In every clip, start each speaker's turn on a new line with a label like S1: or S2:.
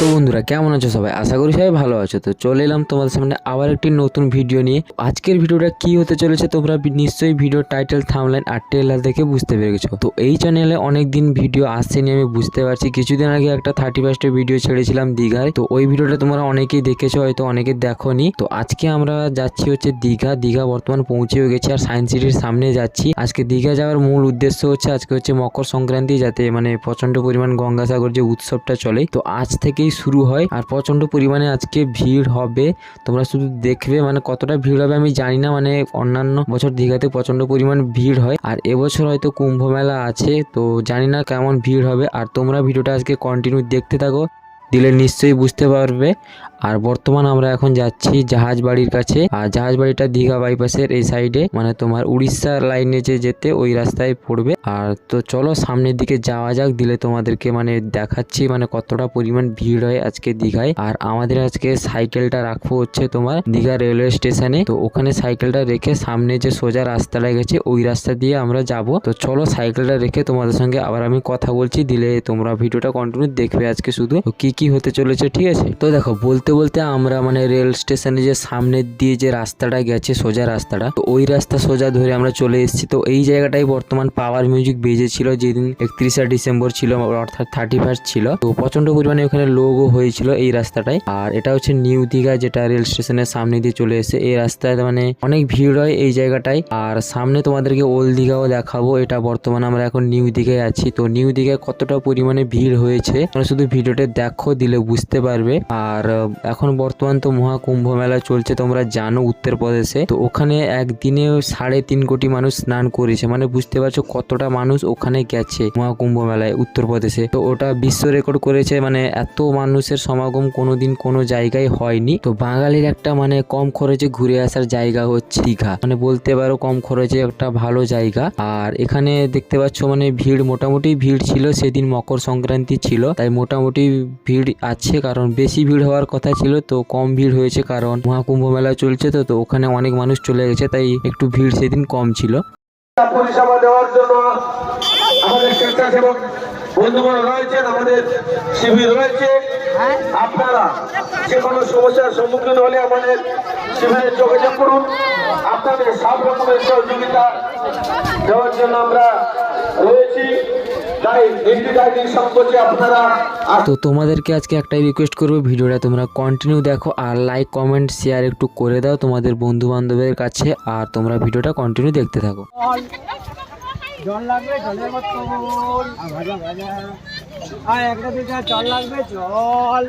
S1: তো বন্ধুরা, কেমন আছো সবাই? আশা করি সবাই ভালো আছো। তো চলে এলাম তোমাদের সামনে আবার একটি নতুন ভিডিও নিয়ে। আজকের ভিডিওটা কি হতে চলেছে তোমরা নিশ্চয়ই ভিডিও টাইটেল থামলাইন আর ট্রেলার দেখে বুঝতে পেরেছ। তো এই চ্যানেলে অনেক দিন ভিডিও আসছেনি আমি বুঝতে পারছি। কিছুদিন আগে একটা থার্টি ফার্স্টের ভিডিও ছেড়েছিলাম দীঘায়। তো ওই ভিডিওটা তোমরা অনেকেই দেখেছ, হয়তো অনেকে দেখোনি। তো আজকে আমরা যাচ্ছি হচ্ছে দীঘা। দীঘা বর্তমান পৌঁছেও গেছি আর সায়েন্স সিটির সামনে যাচ্ছি। আজকে দীঘা যাওয়ার মূল উদ্দেশ্য হচ্ছে আজকে হচ্ছে মকর সংক্রান্তি, যাতে মানে প্রচণ্ড পরিমাণ গঙ্গাসাগর যে উৎসবটা চলে। তো আজ থেকেই শুরু হয় আর প্রচণ্ড পরিমাণে আজকে ভিড় হবে। তোমরা শুধু দেখবে মানে কতটা ভিড় হবে আমি জানি না মানে অন্যান্য বছর দীঘাতে প্রচণ্ড পরিমাণ ভিড় হয় আর এবছর হয়তো কুম্ভ মেলা আছে, তো জানি না কেমন ভিড় হবে। আর তোমরা ভিডিওটা আজকে কন্টিনিউ দেখতে থাকো, দিলে নিশ্চয়ই বুঝতে পারবে। আর বর্তমান আমরা এখন যাচ্ছি জাহাজ বাড়ির কাছে। আর জাহাজ বাড়িটা দীঘা বাইপাসের এই সাইডে। মানে তোমার উড়িষ্যার লাইনে যে যেতে ওই রাস্তায় পড়বে। আর তো চলো সামনের দিকে যাওয়া যাক। দিলে তোমাদেরকে মানে দেখাচ্ছি মানে কতটা পরিমাণ ভিড় হয় আজকে দীঘায়। আর আমাদের আজকে সাইকেলটা রাখব হচ্ছে তোমার দীঘা রেলওয়ে স্টেশনে। তো ওখানে সাইকেলটা রেখে সামনে যে সোজা রাস্তাটা গেছে, ওই রাস্তা দিয়ে আমরা যাব। তো চলো সাইকেলটা রেখে তোমাদের সঙ্গে আবার আমি কথা বলছি। দিলে তোমরা ভিডিওটা কন্টিনিউ দেখবে আজকে শুধু। কি কি হতে চলেছে, ঠিক আছে? তো দেখো, বলতে বলতে বলতে আমরা মানে রেল স্টেশনে যে সামনের দিয়ে যে রাস্তাটা গেছে, সোজা রাস্তাটা, তো ওই রাস্তা সোজা ধরে আমরা চলে এসেছি। তো এই জায়গাটাই বর্তমান পাওয়ার মিউজিক বেজেছিল যেদিন একত্রিশে ডিসেম্বর ছিল, অর্থাৎ থার্টি ফার্স্ট ছিল। তো প্রচণ্ড পরিমাণে ওখানে লোগো হয়েছিল এই রাস্তাটায়। আর এটা হচ্ছে নিউ দীঘা, যেটা রেল স্টেশনের সামনে দিয়ে চলে এসে এই রাস্তায় মানে অনেক ভিড় হয় এই জায়গাটায়। আর সামনে তোমাদেরকে ওল্ড দীঘাও দেখাবো, এটা বর্তমানে আমরা এখন নিউ দীঘায় আছি। তো নিউ দীঘায় কতটা পরিমাণে ভিড় হয়েছে, তোমরা শুধু ভিডিওটা দেখো, দিলে বুঝতে পারবে। আর এখন বর্তমান তো মহাকুম্ভ মেলা চলছে, তোমরা জানো উত্তরপ্রদেশে। তো ওখানে একদিনে সাড়ে তিন কোটি মানুষ স্নান করেছে মানে বুঝতে পারছ কতটা মানুষ ওখানে গেছে মহাকুম্ভ মেলায় উত্তরপ্রদেশে। তো ওটা বিশ্ব রেকর্ড করেছে মানে এত মানুষের সমাগম কোনোদিন কোনো জায়গায় হয়নি। তো বাঙালির একটা মানে কম খরচে ঘুরে আসার জায়গা হচ্ছে দীঘা। মানে বলতে পারো কম খরচে একটা ভালো জায়গা। আর এখানে দেখতে পাচ্ছ মানে ভিড়, মোটামুটি ভিড় ছিল, সেদিন মকর সংক্রান্তি ছিল। তাই মোটামুটি ভিড় আছে, কারণ বেশি ভিড় হওয়ার কথা ছিল তো কম ভিড় হয়েছে কারণ মহাকুম্ভ মেলা চলছে তো তো ওখানে অনেক মানুষ চলে গেছে তাই একটু ভিড় সেদিন কম ছিল।
S2: পরিষেবা দেওয়ার জন্য আমাদের স্বেচ্ছাসেবক বন্ধুগণ রয়েছেন আমাদের শিবির রয়েছে। আপনারা যে কোনো সমস্যার সম্মুখীন হলে আমাদের শিবিরে যোগাযোগ করুন। আপনাদের সব রকমের সহযোগিতা দেওয়ার জন্য আমরা রয়েছি।
S1: তো তোমাদেরকে আজকে একটাই রিকোয়েস্ট করব ভিডিওটা তোমরা কন্টিনিউ দেখো আর লাইক কমেন্ট শেয়ার একটু করে দাও তোমাদের বন্ধু বান্ধবের কাছে আর তোমরা ভিডিওটা কন্টিনিউ দেখতে থাকো।
S3: জল লাগবে জলের বোতল আর একটা দুটা জল লাগবে জল।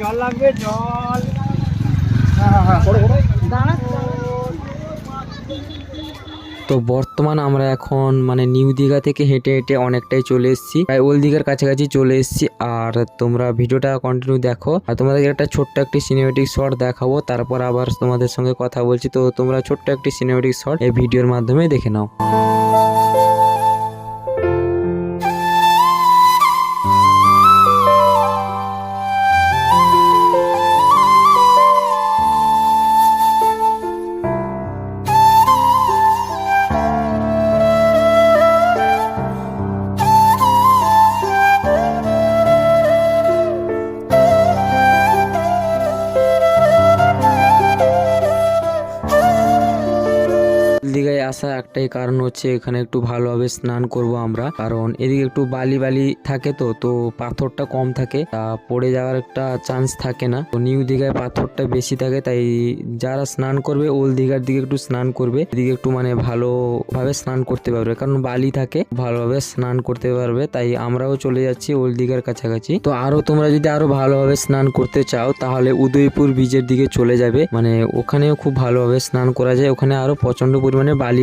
S3: জল লাগবে জল। দাঁড়া
S1: তো বর্তমান আমরা এখন মানে নিউ দীঘা থেকে হেঁটে হেঁটে অনেকটাই চলে এসেছি। প্রায় ওল্ড দীঘার কাছাকাছি চলে এসেছি। আর তোমরা ভিডিওটা কন্টিনিউ দেখো। আর তোমাদেরকে একটা ছোট্ট একটি সিনেমেটিক শট দেখাবো। তারপর আবার তোমাদের সঙ্গে কথা বলছি। তো তোমরা ছোট্ট একটি সিনেমেটিক শট এই ভিডিওর মাধ্যমে দেখে নাও। আসা একটাই কারণ হচ্ছে এখানে একটু ভালোভাবে স্নান করব আমরা। কারণ এদিকে একটু বালি বালি থাকে তো তো পাথরটা কম থাকে। তা পড়ে যাওয়ার একটা চান্স থাকে না। তো নিউ দীঘায় পাথরটা বেশি থাকে, তাই যারা স্নান করবে ওল দীঘার দিকে একটু স্নান করবে। এদিকে একটু মানে ভালোভাবে স্নান করতে পারবে, কারণ বালি থাকে, ভালোভাবে স্নান করতে পারবে। তাই আমরাও চলে যাচ্ছি ওল দীঘার কাছাকাছি। তো আরও তোমরা যদি আরও ভালোভাবে স্নান করতে চাও, তাহলে উদয়পুর বীজের দিকে চলে যাবে। মানে ওখানেও খুব ভালোভাবে স্নান করা যায়। ওখানে আরও প্রচণ্ড পরিমাণে বালি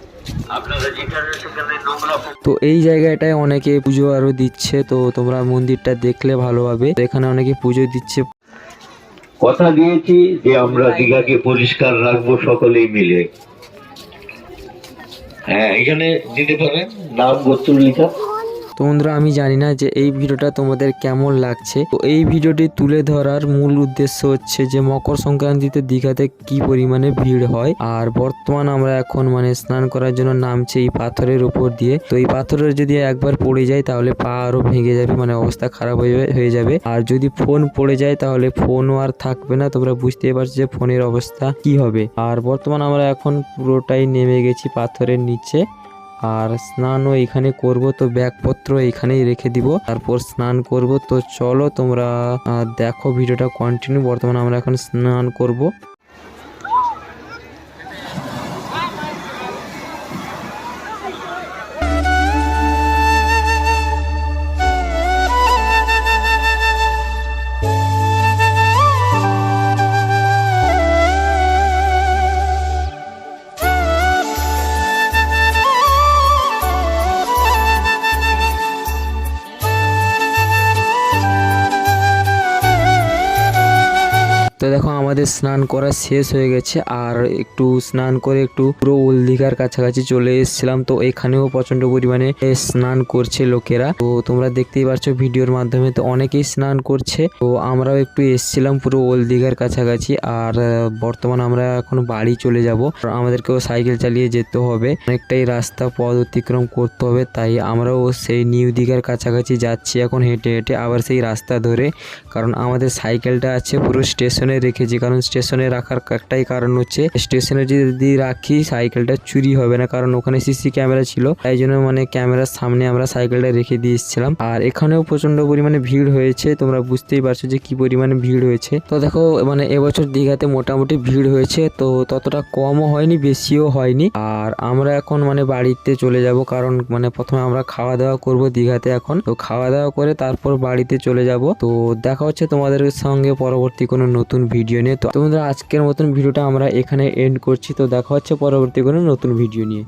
S1: তো এই জায়গাটায় অনেকে পুজো আরও দিচ্ছে তো তোমরা মন্দিরটা দেখলে ভালোভাবে। তো এখানে অনেকে পুজো দিচ্ছে।
S2: কথা দিয়েছি যে আমরা দীঘাকে পরিষ্কার রাখব সকলেই মিলে। হ্যাঁ এখানে দিতে পারেন নাম গোত্র লেখা
S1: তো বন্ধুরা, আমি জানি না যে এই ভিডিওটা তোমাদের কেমন লাগছে। তো এই ভিডিওটি তুলে ধরার মূল উদ্দেশ্য হচ্ছে যে মকর সংক্রান্তিতে দীঘাতে কি পরিমাণে ভিড় হয়। আর বর্তমান আমরা এখন মানে স্নান করার জন্য নামছি এই পাথরের উপর দিয়ে। তো এই পাথরের যদি একবার পড়ে যায় তাহলে পা আরও ভেঙে যাবে মানে অবস্থা খারাপ হয়ে যাবে- আর যদি ফোন পড়ে যায় তাহলে ফোনও আর থাকবে না। তোমরা বুঝতেই পারছ যে ফোনের অবস্থা কি হবে। আর বর্তমান আমরা এখন পুরোটাই নেমে গেছি পাথরের নিচে। আর স্নানও এখানে করব, তো ব্যাগপত্র এখানেই রেখে দিব। তারপর স্নান করব, তো চলো তোমরা দেখো, ভিডিওটা কন্টিনিউ বর্তমানে আমরা এখন স্নান করব। তো দেখো আমাদের স্নান করা শেষ হয়ে গেছে আর একটু স্নান করে একটু পুরো ওল দীঘার কাছাকাছি চলে এসেছিলাম। তো এখানেও প্রচণ্ড পরিমাণে স্নান করছে লোকেরা। তো তোমরা দেখতেই পাচ্ছ ভিডিওর মাধ্যমে তো অনেকেই স্নান করছে। তো আমরাও একটু এসেছিলাম পুরো ওল দীঘার কাছাকাছি আর বর্তমান আমরা এখন বাড়ি চলে যাব। আমাদেরকেও সাইকেল চালিয়ে যেতে হবে। অনেকটাই রাস্তা পথ অতিক্রম করতে হবে তাই আমরাও সেই নিউ দীঘার কাছাকাছি যাচ্ছি এখন হেঁটে হেঁটে আবার সেই রাস্তা ধরে। কারণ আমাদের সাইকেলটা আছে পুরো স্টেশনে রেখেছি কারণ স্টেশনে রাখার একটাই কারণ হচ্ছে, স্টেশনে যদি রাখি, সাইকেলটা চুরি হবে না। কারণ ওখানে সিসি ক্যামেরা ছিল, তাই জন্য মানে ক্যামেরার সামনে আমরা সাইকেলটা রেখে দিয়ে এসেছিলাম আর এখানেও প্রচণ্ড পরিমাণে ভিড় হয়েছে, তোমরা বুঝতেই পারছ যে কি পরিমাণে ভিড় হয়েছে। তো দেখো মানে এবছর দীঘাতে মোটামুটি ভিড় হয়েছে, তো ততটা কমও হয়নি, বেশিও হয়নি। আর আমরা এখন মানে বাড়িতে চলে যাব, কারণ মানে প্রথমে আমরা খাওয়া দাওয়া করব দীঘাতে এখন। তো খাওয়া দাওয়া করে তারপর বাড়িতে চলে যাব। তো দেখা হচ্ছে তোমাদের সঙ্গে পরবর্তী কোনো নতুন ভিডিও নিয়ে। তো তোমাদের আজকের মতন ভিডিওটা আমরা এখানে এন্ড করছি। তো দেখা হচ্ছে পরবর্তী কোনো নতুন ভিডিও নিয়ে।